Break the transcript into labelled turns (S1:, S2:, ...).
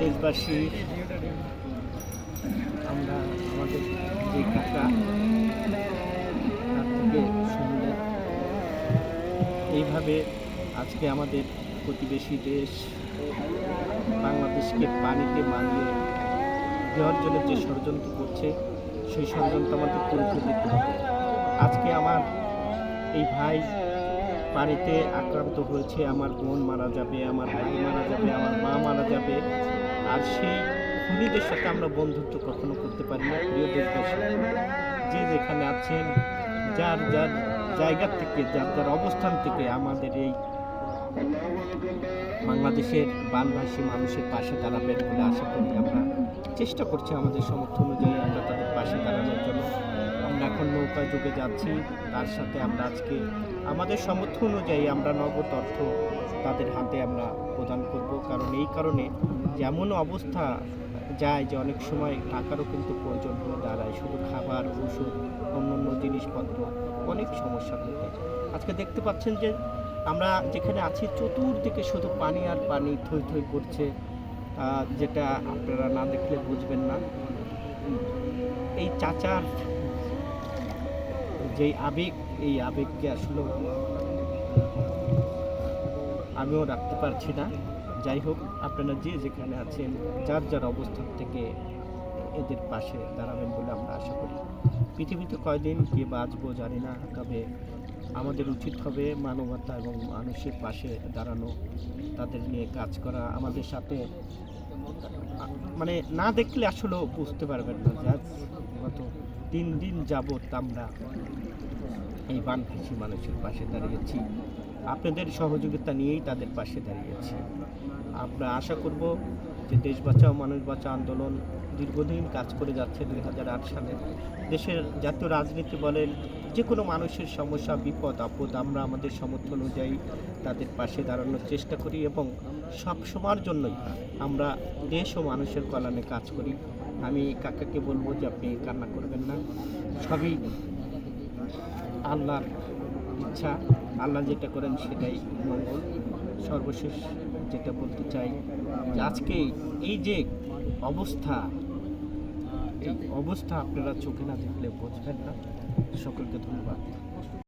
S1: দেশবাসী, আমরা আমাদের যে কাকা এইভাবে আজকে আমাদের প্রতিবেশী দেশ বাংলাদেশকে পানিতে মানিয়ে দেওয়ার জন্য যে ষড়যন্ত্র করছে, সেই ষড়যন্ত্র আমাদের পরীক্ষা দিতে হবে। আজকে আমার এই ভাই পানিতে আক্রান্ত হয়েছে, আমার বোন মারা যাবে, আমার ভাই মারা যাবে, আমার মা মারা যাবে। আর সেই খুনিদের সাথে আমরা বন্ধুত্ব কখনো করতে পারি না, প্রিয় দেশবাসী। যে যেখানে আছেন, যার যার জায়গা থেকে, যার যার অবস্থান থেকে আমাদের এই বাংলাদেশের বানভাসী মানুষের পাশে দাঁড়াবেন বলে আশা করি আমরা চেষ্টা করছি আমাদের সমর্থন অনুযায়ী আমরা তাদের পাশে এখন নৌকা যুগে যাচ্ছি, তার সাথে আমরা আজকে, আমাদের সমর্থন অনুযায়ী আমরা নগদ অর্থ তাদের হাতে আমরা প্রদান করব। কারণ এই কারণে যেমন অবস্থা যায় যে অনেক সময় টাকারও কিন্তু প্রয়োজন হয়ে দাঁড়ায়, শুধু খাবার, ওষুধ, অন্যান্য জিনিসপত্র অনেক সমস্যা হতে আজকে দেখতে পাচ্ছেন যে আমরা যেখানে আছি চতুর্দিকে শুধু পানি আর পানি থই থই করছে যেটা আপনারা না দেখলে বুঝবেন না। এই চাচার যেই আবেগ, এই আবেগকে আসলে আমিও রাখতে পারছি না। যাই হোক, আপনারা যে যেখানে আছেন, যার যার অবস্থান থেকে এদের পাশে দাঁড়াবেন বলে আমরা আশা করি। পৃথিবীতে কয়দিন কে বাঁচবো জানি না, তবে আমাদের উচিত হবে মানবতা এবং মানুষের পাশে দাঁড়ানো, তাদের নিয়ে কাজ করা, আমাদের সাথে মানে না দেখলে আসলেও বুঝতে পারবেন না যা গত তিন দিন যাবৎ আমরা এই বানভাসী মানুষের পাশে দাঁড়িয়েছি। আপনাদের সহযোগিতা নিয়েই তাদের পাশে দাঁড়িয়েছি। আমরা আশা করব যে দেশ বাঁচাও, মানুষ বাঁচাও আন্দোলন দীর্ঘদিন কাজ করে যাচ্ছে দুই হাজার আট সালে। দেশের জাতীয় রাজনীতি বলেন যে কোনো মানুষের সমস্যা, বিপদ, আপদ, আমরা আমাদের সমর্থন অনুযায়ী তাদের পাশে দাঁড়ানোর চেষ্টা করি এবং সব সময়ের জন্যই আমরা দেশ ও মানুষের কল্যাণে কাজ করি। আমি কাকাকে বলব যে আপনি কান্না করবেন না। সবই আল্লাহর ইচ্ছা, আল্লাহ যেটা করেন সেটাই মঙ্গল। সর্বশেষ যেটা বলতে চাই, যে আজকে এই যে অবস্থা, এই অবস্থা আপনারা চোখে না দেখলে বোঝবেন না। সকলকে ধন্যবাদ।